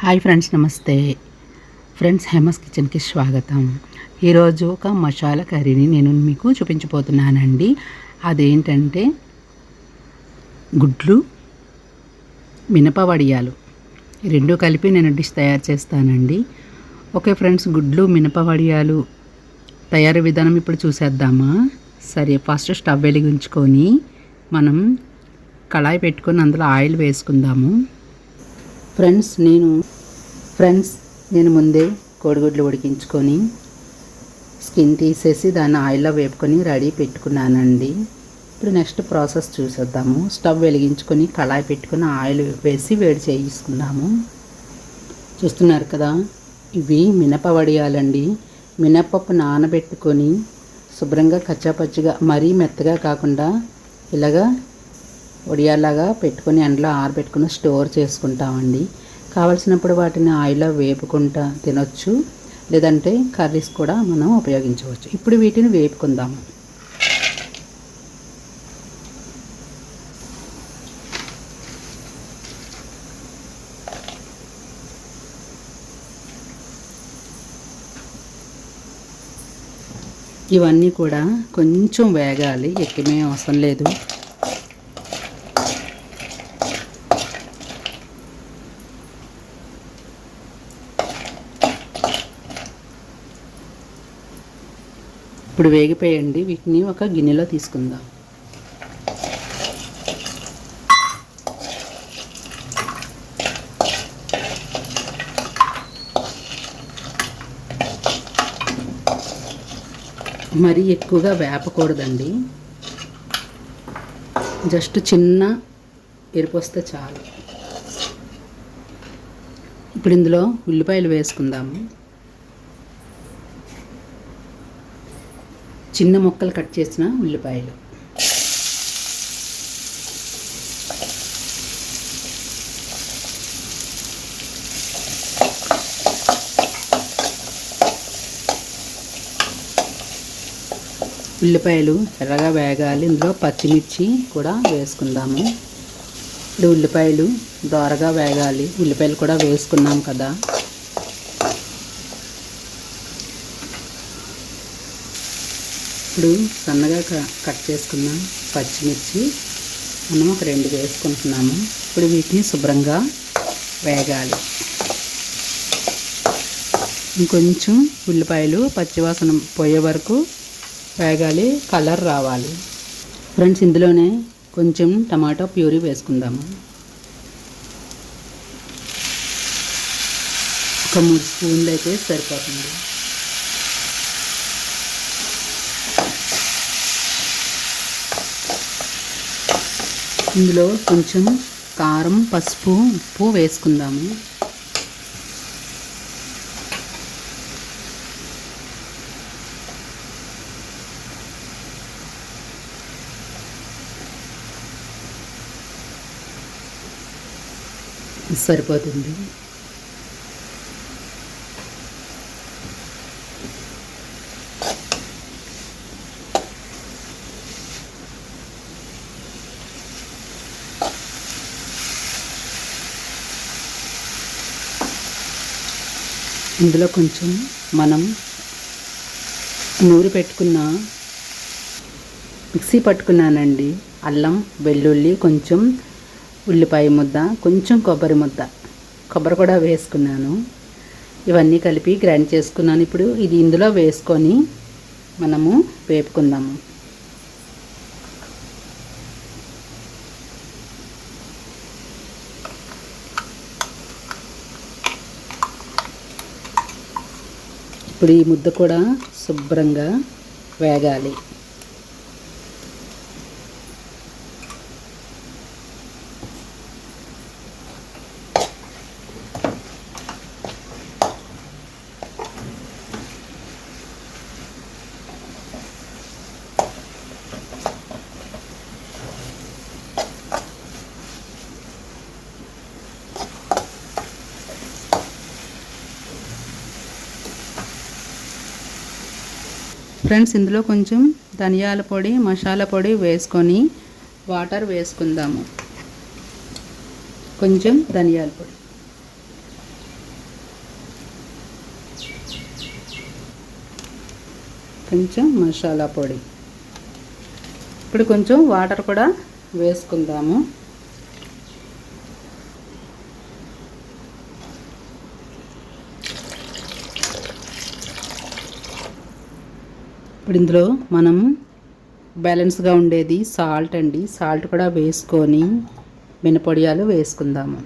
Hi friends నమస్తే. Friends Hema's కిచెన్కి స్వాగతం. ఈరోజు ఒక మసాలా కర్రీని నేను మీకు చూపించబోతున్నానండి. అదేంటంటే గుడ్లు మినప వడియాలు. రెండు కలిపి నేను డిష్ తయారు చేస్తానండి. ఓకే ఫ్రెండ్స్ గుడ్లు మినప వడియాలు తయారీ విధానం ఇప్పుడు చూసేద్దామా? సరే ఫస్ట్ స్టవ్ వెలిగించుకొని మనం కళాయి పెట్టుకొని అందులో ఆయిల్ వేసుకుందాము. ఫ్రెండ్స్ నేను ఫ్రెండ్స్ నేను ముందే కోడిగుడ్లు ఉడికించుకొని స్కిన్ తీసేసి దాన్ని ఆయిల్లో వేపుకొని రెడీ పెట్టుకున్నానండి. ఇప్పుడు నెక్స్ట్ ప్రాసెస్ చూసేద్దాము. స్టవ్ వెలిగించుకొని కళాయి పెట్టుకుని ఆయిల్ వేసి వేడి చేసుకున్నాము చూస్తున్నారు కదా ఇవి మినప వడియాలండి మినపప్పు నానబెట్టుకొని శుభ్రంగా కచ్చాపచ్చిగా మరీ మెత్తగా కాకుండా ఇలాగా ఒడియాలాగా పెట్టుకొని ఎండలో ఆరబెట్టుకుని స్టోర్ చేసుకుంటామండి. కావలసినప్పుడు వాటిని ఆయిల్లో వేపుకుంటా తినొచ్చు. లేదంటే కర్రీస్ కూడా మనం ఉపయోగించవచ్చు. ఇప్పుడు వీటిని వేపుకుందాము ఇవన్నీ కూడా కొంచెం వేగాలి. ఎక్కమే అవసరం లేదు. ఇప్పుడు వేగిపోయండి వీటిని ఒక గిన్నెలో తీసుకుందాం. మరి ఎక్కువగా వేపకూడదండి. జస్ట్ చిన్న ఎరుపు వస్తే చాలు. ఇప్పుడు ఇందులో ఉల్లిపాయలు వేసుకుందాము. చిన్న ముక్కలు కట్ చేసిన ఉల్లిపాయలు. ఉల్లిపాయలు ఎర్రగా వేగాలి. ఇందులో పచ్చిమిర్చి కూడా వేసుకుందాము. ఇప్పుడు ఉల్లిపాయలు దోరగా వేగాలి. ఉల్లిపాయలు కూడా వేసుకున్నాం కదా. ఇప్పుడు సన్నగా కట్ చేసుకున్న పచ్చిమిర్చి మనం ఒక రెండు వేసుకుంటున్నాము. ఇప్పుడు వీటిని శుభ్రంగా వేగాలి. ఇంకొంచెం ఉల్లిపాయలు పచ్చివాసన పోయే వరకు వేగాలి కలర్ రావాలి. ఫ్రెండ్స్ ఇందులోనే కొంచెం టమాటో ప్యూరీ వేసుకుందాము. ఒక మూడు స్పూన్లు అయితే సరిపోతుంది. ఇందులో కొంచెం కారం పసుపు ఉప్పు వేసుకుందాము. సరిపోతుంది. ఇందులో కొంచెం మనం నూరు పెట్టుకున్న మిక్సీ పట్టుకున్నానండి. అల్లం వెల్లుల్లి కొంచెం ఉల్లిపాయ ముద్ద కొంచెం కొబ్బరి ముద్ద. కొబ్బరి కూడా వేసుకున్నాను. ఇవన్నీ కలిపి గ్రైండ్ చేసుకున్నాను. ఇప్పుడు ఇది ఇందులో వేసుకొని మనము వేపుకుందాము. ఇప్పుడు ఈ ముద్ద కూడా శుభ్రంగా వేగాలి. ఫ్రెండ్స్ ఇందులో కొంచెం ధనియాల పొడి మసాలా పొడి వేసుకొని వాటర్ వేసుకుందాము. కొంచెం ధనియాల పొడి. కొంచెం మసాలా పొడి. ఇప్పుడు కొంచెం వాటర్ కూడా వేసుకుందాము. ఇప్పుడు ఇందులో మనం బ్యాలెన్స్గా ఉండేది సాల్ట్ అండి. సాల్ట్ కూడా వేసుకొని మినపొడియాలు వేసుకుందాము.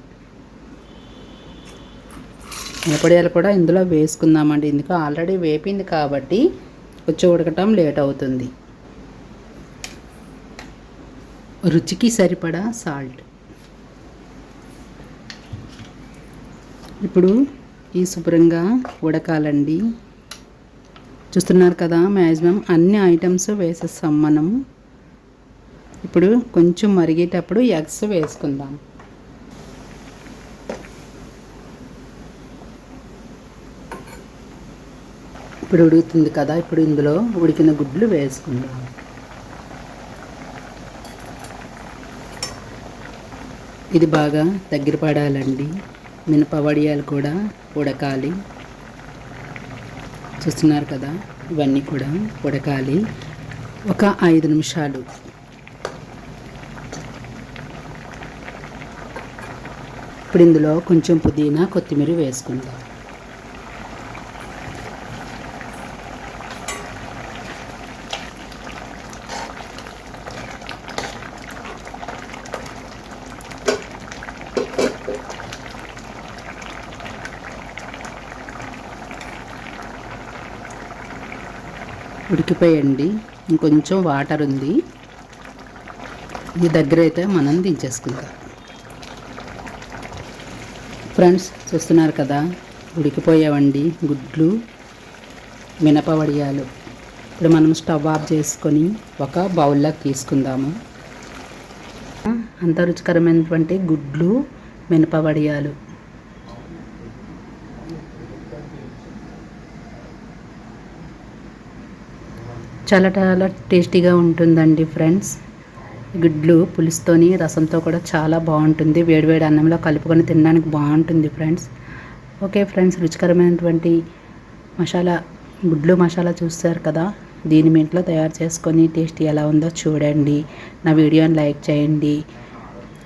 మినపొడియాలు కూడా ఇందులో వేసుకుందామండి. ఇందుకు ఆల్రెడీ వేపింది కాబట్టి కొంచెం ఉడకటం లేట్ అవుతుంది. రుచికి సరిపడా సాల్ట్. ఇప్పుడు ఈ శుభ్రంగా ఉడకాలండి. చూస్తున్నారు కదా మ్యాక్సిమం అన్ని ఐటమ్స్ వేసేస్తాం మనం. ఇప్పుడు కొంచెం మరిగేటప్పుడు ఎగ్స్ వేసుకుందాం. ఇప్పుడు ఉడుకుతుంది కదా ఇప్పుడు ఇందులో ఉడికిన గుడ్లు వేసుకుందాం. ఇది బాగా దగ్గర పడాలండి. మినప వడియాలు కూడా ఉడకాలి. చూస్తున్నారు కదా ఇవన్నీ కూడా ఉడకాలి. ఒక ఐదు నిమిషాలు. ఇప్పుడు ఇందులో కొంచెం పుదీనా కొత్తిమీర వేసుకుందాం. ఉడికిపోయండి. ఇంకొంచెం వాటర్ ఉంది. ఈ దగ్గర అయితే మనం దించేసుకుందాం. ఫ్రెండ్స్ చూస్తున్నారు కదా ఉడికిపోయావండి గుడ్లు మినప వడియాలు ఇప్పుడు మనం స్టవ్ ఆఫ్ చేసుకొని ఒక బౌల్లోకి తీసుకుందాము. అంత రుచికరమైనటువంటి గుడ్లు మినప చాలా చాలా టేస్టీగా ఉంటుందండి ఫ్రెండ్స్. గుడ్లు పులుసుతోని రసంతో కూడా చాలా బాగుంటుంది. వేడివేడి అన్నంలో కలుపుకొని తినడానికి బాగుంటుంది ఫ్రెండ్స్. ఓకే ఫ్రెండ్స్ రుచికరమైనటువంటి మసాలా గుడ్లు మసాలా చూస్తారు కదా? దీని మీ ఇంట్లో తయారు చేసుకొని టేస్ట్ ఎలా ఉందో చూడండి. నా వీడియోని లైక్ చేయండి.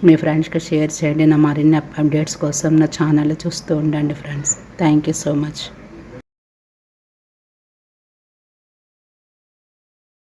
మీ ఫ్రెండ్స్కి షేర్ చేయండి. నా మరిన్ని అప్డేట్స్ కోసం నా ఛానల్ చూస్తూ ఉండండి friends. Thank you so much.